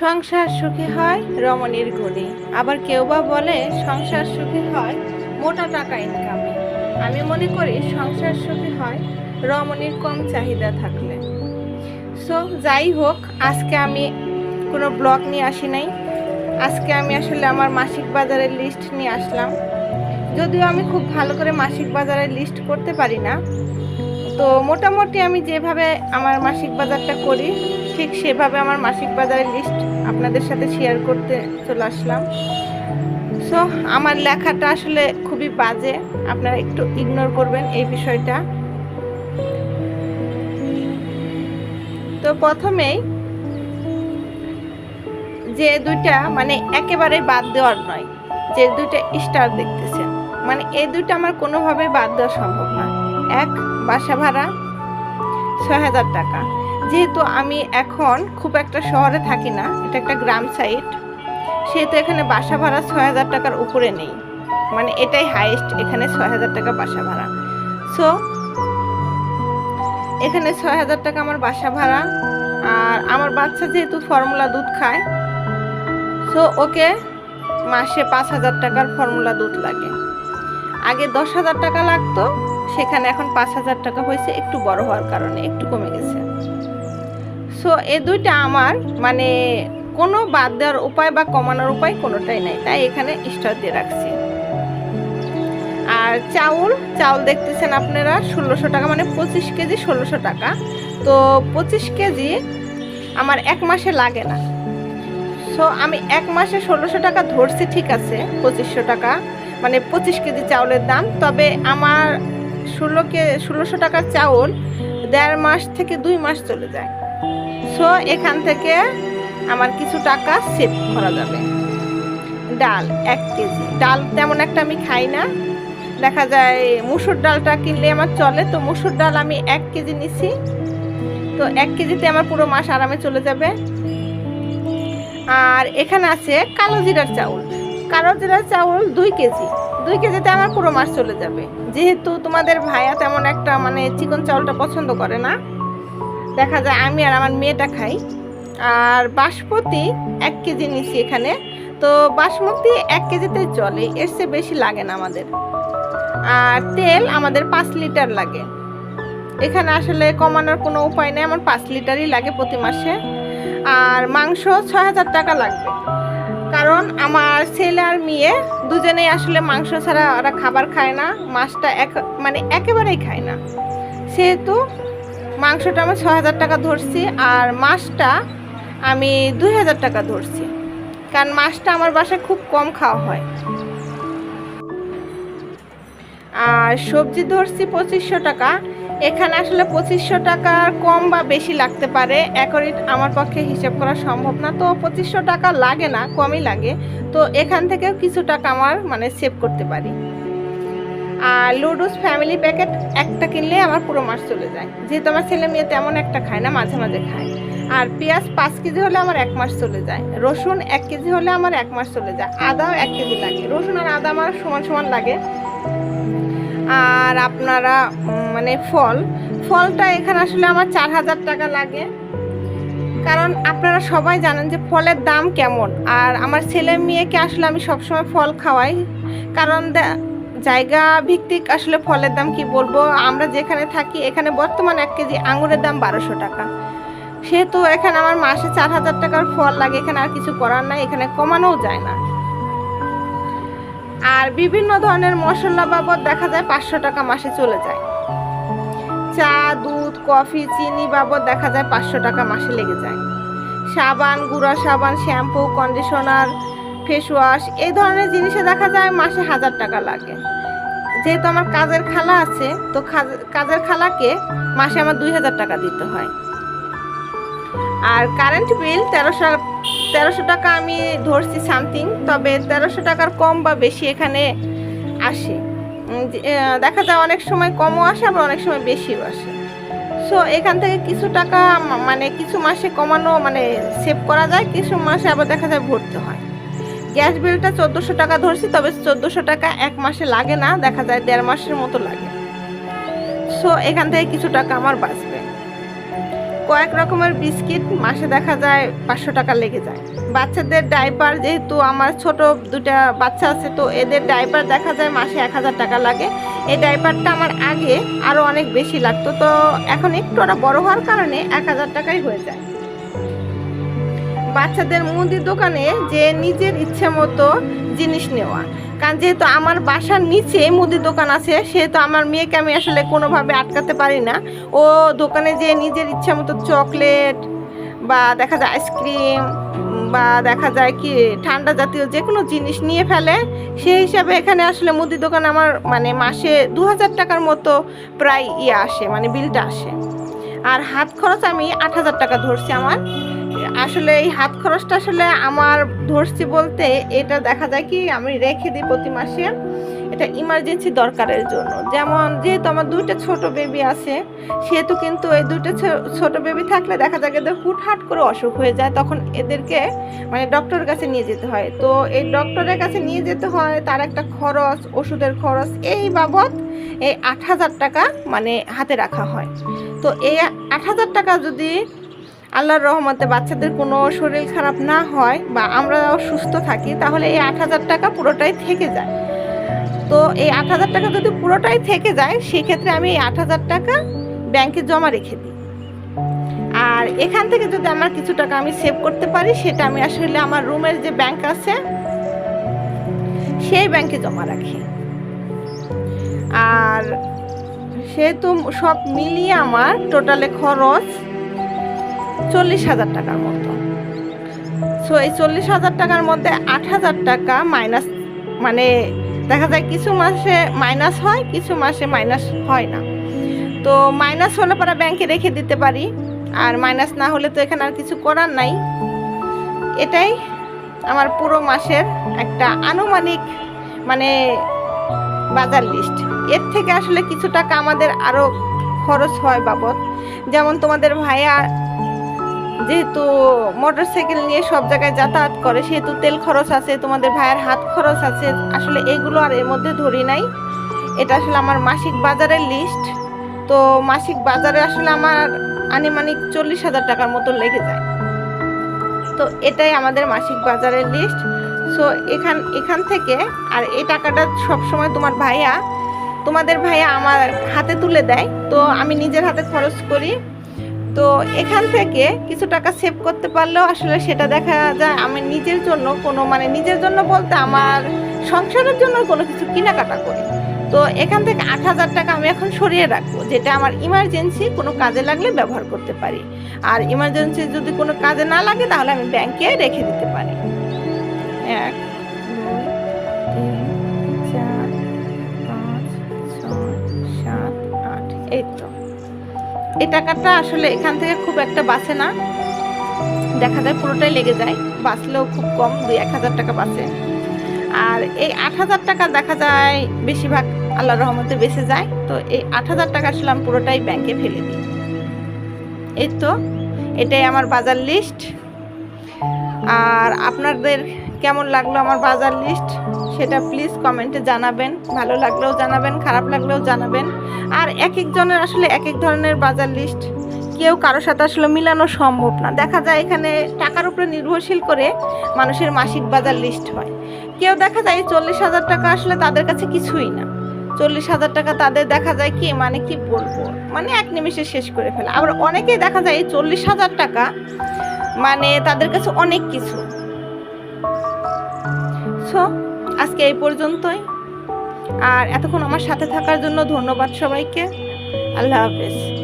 সংসার সুখী হয় রমণীর গুণে আবার কেউ বা বলে সংসার সুখী হয় মোটা টাকা ইনকামে আমি মনে করি সংসার সুখী হয় রমণীর কম চাহিদা থাকলে। সো যাই হোক, আজকে আমি কোনো ব্লগ নিয়ে আসি নাই। আজকে আমি আসলে আমার মাসিক বাজারের লিস্ট নিয়ে আসলাম। যদিও আমি খুব ভালো করে মাসিক বাজারের লিস্ট করতে পারি না। তো মোটামুটি আমি যেভাবে আমার মাসিক বাজারটা করি ঠিক সেভাবে আমার মাসিক বাজারের লিস্ট আপনাদের সাথে শেয়ার করতে চলে আসলাম। সো আমার লেখাটা আসলে খুবই বাজে। আপনারা একটু ইগনোর করবেন এই বিষয়টা। তো প্রথমেই যে দুইটা মানে একেবারে বাদ দেওয়ার নয়, যে দুইটা স্টার দেখতেছেন। মানে এই দুইটা আমার কোনোভাবে বাদ দেওয়া সম্ভব না। এক, বাসা ভাড়া, ছয় হাজার টাকা। যেহেতু আমি এখন খুব একটা শহরে থাকি না, এটা একটা গ্রাম সাইড সেহেতু এখানে বাসা ভাড়া ছয় হাজার টাকার উপরে নেই। মানে এটাই হাইয়েস্ট এখানে ছয় হাজার টাকা বাসা ভাড়া। সো এখানে ছয় হাজার টাকা আমার বাসা ভাড়া, আর আমার বাচ্চা যেহেতু ফর্মুলা দুধ খায় সো ওকে মাসে পাঁচ হাজার টাকার ফর্মুলা দুধ লাগে। আগে দশ হাজার টাকা লাগতো, সেখানে এখন পাঁচ হাজার টাকা হয়েছে, একটু বড় হওয়ার কারণে, একটু কমে গেছে। সো এই দুইটা আমার মানে কোনো বাদ দেওয়ার উপায় বা কমানোর উপায় কোনোটাই নাই। তাই এখানে স্টার দিয়ে রাখছি। আর চাউল চাউল দেখতেছেন আপনারা, ষোলোশো টাকা মানে পঁচিশ কেজি ষোলোশো টাকা। তো পঁচিশ কেজি আমার এক মাসে লাগে না। সো আমি এক মাসে ষোলোশো টাকা ধরছি, ঠিক আছে, পঁচিশশো টাকা। মানে পঁচিশ কেজি চাউলের দাম। তবে আমার ষোলো কে, ষোলোশো টাকার চাউল দেড় মাস থেকে দুই মাস চলে যায়। সো এখান থেকে আমার কিছু টাকা সেভ করা যাবে। ডাল এক কেজি। ডাল তেমন একটা আমি খাই না। দেখা যায় মুসুর ডালটা কিনলে আমার চলে, তো মুসুর ডাল আমি এক কেজি নিছি। তো এক কেজিতে আমার পুরো মাস আরামে চলে যাবে। আর এখানে আছে কালো জিরার চাউল। কালো জিরার চাউল দুই কেজি। দুই কেজিতে আমার পুরো মাস চলে যাবে। যেহেতু তোমাদের ভাইয়া তেমন একটা মানে চিকন চাউলটা পছন্দ করে না দেখা যায় আমি আর আমার মেয়েটা খাই। আর বাসমতি এক কেজি নিচ্ছি এখানে। তো বাসমতি এক কেজিতে চলে এর চেয়ে বেশি লাগে না আমাদের। আর তেল আমাদের পাঁচ লিটার লাগে। এখানে আসলে কমানোর কোনো উপায় নেই, আমার পাঁচ লিটারই লাগে প্রতি মাসে। আর মাংস ছয় হাজার টাকা লাগবে। কারণ আমার ছেলে আর মেয়ে দুজনেই আসলে মাংস ছাড়া ওরা খাবার খায় না। মাছটা এক মানে একেবারেই খায় না। সেহেতু মাংসটা আমি ছ হাজার টাকা ধরছি আর মাছটা আমি দুই হাজার টাকা ধরছি। কারণ মাছটা আমার বাসায় খুব কম খাওয়া হয়। আর সবজি ধরছি পঁচিশশো টাকা। এখানে আসলে পঁচিশশো টাকার কম বা বেশি লাগতে পারে। একরিট আমার পক্ষে হিসাব করা সম্ভব না। তো পঁচিশশো টাকা লাগে না, কমই লাগে। তো এখান থেকেও কিছু টাকা আমার মানে সেভ করতে পারি। আর লুডুস ফ্যামিলি প্যাকেট একটা কিনলে আমার পুরো মাস চলে যায়। যেহেতু আমার ছেলে মেয়ে তেমন একটা খায় না, মাঝে মাঝে খায়। আর পেঁয়াজ পাঁচ কেজি হলে আমার এক মাস চলে যায়। রসুন এক কেজি হলে আমার এক মাস চলে যায়। আদাও এক কেজি লাগে। রসুন আর আদা আমার সমান সমান লাগে। আর আপনারা মানে ফল, ফলটা এখানে আসলে আমার চার হাজার টাকা লাগে। কারণ আপনারা সবাই জানেন যে ফলের দাম কেমন। আর আমার ছেলে মেয়েকে আসলে আমি সবসময় ফল খাওয়াই। কারণ জায়গা ভিত্তিক আসলে ফলের দাম কি বলব? আমরা যেখানে থাকি, এখানে বর্তমান এক কেজি আঙুরের দাম বারোশো টাকা। সেহেতু এখানে আমার মাসে চার হাজার টাকার ফল লাগে, এখানে আর কিছু করার নাই, এখানে কমানোও যায় না। আর বিভিন্ন ধরনের মশলা বাবদ দেখা যায় পাঁচশো টাকা মাসে চলে যায়। চা, দুধ, কফি, চিনি বাবদ দেখা যায় পাঁচশো টাকা মাসে লেগে যায়। সাবান, গুঁড়া সাবান, শ্যাম্পু, কন্ডিশনার ফেস ওয়াশ এই ধরনের জিনিসে দেখা যায় মাসে হাজার টাকা লাগে। যেহেতু আমার কাজের খালা আছে, তো কাজের খালাকে মাসে আমার দুই হাজার টাকা দিতে হয়। আর কারেন্ট বিল তেরোশো তেরোশো টাকা আমি ধরছি সামথিং তবে তেরোশো টাকার কম বা বেশি এখানে আসে। দেখা যায় অনেক সময় কমও আসে, আবার অনেক সময় বেশিও আসে। সো এখান থেকে কিছু টাকা মানে কিছু মাসে কমানো মানে সেভ করা যায়, কিছু মাসে আবার দেখা যায় ভরতে হয়। গ্যাস বিলটা চোদ্দোশো টাকা ধরছি, তবে চোদ্দোশো টাকা এক মাসে লাগে না, দেখা যায় দেড় মাসের মতো লাগে। সো এখান থেকে কিছু টাকা আমার বাঁচবে। কয়েক রকমের বিস্কিট মাসে দেখা যায় পাঁচশো টাকা লেগে যায়। বাচ্চাদের ডাইপার যেহেতু আমার ছোট দুটা বাচ্চা আছে, তো এদের ডাইপার দেখা যায় মাসে এক হাজার টাকা লাগে। এই ডাইপারটা আমার আগে আরও অনেক বেশি লাগতো, তো এখন একটু ওরা বড় হওয়ার কারণে এক হাজার টাকাই হয়ে যায়। বাচ্চাদের মুদির দোকানে যে নিজের ইচ্ছে মতো জিনিস নেওয়া। কারণ যেহেতু আমার বাসার নিচে মুদির দোকান আছে, সেহেতু আমার মেয়েকে আমি আসলে কোনোভাবে আটকাতে পারি না। ও দোকানে যে নিজের ইচ্ছা মতো চকলেট বা দেখা যায় আইসক্রিম বা দেখা যায় কি ঠান্ডা জাতীয় যে কোনো জিনিস নিয়ে ফেলে সেই হিসাবে এখানে আসলে মুদির দোকান আমার মানে মাসে দু হাজার টাকার মতো প্রায় ইয়ে আসে মানে বিলটা আসে। আর হাত খরচ আমি আট হাজার টাকা ধরছি আমার। আসলে এই হাত খরচটা আসলে আমার ধরছি বলতে এটা দেখা যায় কি আমি রেখে দিই প্রতি মাসে। এটা ইমার্জেন্সি দরকারের জন্য। যেমন যেহেতু আমার দুইটা ছোট বেবি আছে, সেহেতু কিন্তু এই দুইটা ছোট বেবি থাকলে দেখা যায় এদের হুটহাট করে অসুখ হয়ে যায়, তখন এদেরকে মানে ডক্টরের কাছে নিয়ে যেতে হয়। তো এই ডক্টরের কাছে নিয়ে যেতে হয়, তার একটা খরচ, ওষুধের খরচ, এই বাবদ এই আট হাজার টাকা মানে হাতে রাখা হয়। তো এই আট হাজার টাকা যদি আল্লাহর রহমতে বাচ্চাদের কোনো শরীর খারাপ না হয় বা আমরা সুস্থ থাকি, তাহলে এই আট হাজার টাকা পুরোটাই থেকে যায়। তো এই আট হাজার টাকা যদি পুরোটাই থেকে যায়, সেক্ষেত্রে আমি এই আট হাজার টাকা ব্যাংকে জমা রেখে দিই। আর এখান থেকে যদি আমার কিছু টাকা আমি সেভ করতে পারি, সেটা আমি আসলে আমার রুমের যে ব্যাংক আছে, সেই ব্যাংকে জমা রাখি। আর সেহেতু সব মিলিয়ে আমার টোটালে খরচ চল্লিশ হাজার টাকার মতো। সো এই চল্লিশ হাজার টাকার মধ্যে আট হাজার টাকা মাইনাস মানে দেখা যায় কিছু মাসে মাইনাস হয়, কিছু মাসে মাইনাস হয় না। তো মাইনাস হলে পরে ব্যাংকে রেখে দিতে পারি, আর মাইনাস না হলে তো এখানে আর কিছু করার নাই। এটাই আমার পুরো মাসের একটা আনুমানিক মানে বাজার লিস্ট এর থেকে আসলে কিছু টাকা আমাদের আরও খরচ হয় বাবদ। যেমন তোমাদের ভাইয়া যেহেতু মোটরসাইকেল নিয়ে সব জায়গায় যাতায়াত করে, সেহেতু তেল খরচ আছে, তোমাদের ভাইয়ের হাত খরচ আছে। আসলে এগুলো আর এর মধ্যে ধরি নাই। এটা আসলে আমার মাসিক বাজারের লিস্ট তো মাসিক বাজারে আসলে আমার আনুমানিক চল্লিশ হাজার টাকার মতো লেগে যায়। তো এটাই আমাদের মাসিক বাজারের লিস্ট সো এখান এখান থেকে, আর এই টাকাটা সবসময় তোমার ভাইয়া, তোমাদের ভাইয়া আমার হাতে তুলে দেয়। তো আমি নিজের হাতে খরচ করি। তো এখান থেকে কিছু টাকা সেভ করতে পারলেও আসলে সেটা দেখা যায় আমি নিজের জন্য কোনো মানে নিজের জন্য বলতে আমার সংসারের জন্য কোনো কিছু কেনাকাটা করি। তো এখান থেকে আট হাজার টাকা আমি এখন সরিয়ে রাখব, যেটা আমার ইমার্জেন্সি কোনো কাজে লাগলে ব্যবহার করতে পারি। আর ইমার্জেন্সি যদি কোনো কাজে না লাগে তাহলে আমি ব্যাংকে রেখে দিতে পারি। এই টাকাটা আসলে এখান থেকে খুব একটা বাঁচে না। দেখা যায় পুরোটাই লেগে যায়, বাঁচলেও খুব কম, দুই এক হাজার টাকা বাঁচে। আর এই আট হাজার টাকা দেখা যায় বেশিরভাগ আল্লাহ রহমতে বেঁচে যায়। তো এই আট হাজার টাকা আসলে আমি পুরোটাই ব্যাংকে ফেলে দিই। এই তো, এটাই আমার বাজার লিস্ট আর আপনাদের কেমন লাগল আমার বাজার লিস্ট সেটা প্লিজ কমেন্টে জানাবেন। ভালো লাগলেও জানাবেন, খারাপ লাগলেও জানাবেন। আর এক একজনের আসলে এক এক ধরনের বাজার লিস্ট কেউ কারোর সাথে আসলে মিলানো সম্ভব না। দেখা যায় এখানে টাকার উপরে নির্ভরশীল করে মানুষের মাসিক বাজার লিস্ট হয়। কেউ দেখা যায় চল্লিশ হাজার টাকা আসলে তাদের কাছে কিছুই না। চল্লিশ হাজার টাকা তাদের দেখা যায় কি মানে কি বলব? মানে এক নিমিষে শেষ করে ফেলে। আবার অনেকেই দেখা যায় চল্লিশ হাজার টাকা মানে তাদের কাছে অনেক কিছু। সো আজকে এই পর্যন্তই। আর এতক্ষণ আমার সাথে থাকার জন্য ধন্যবাদ সবাইকে। আল্লাহ হাফেজ।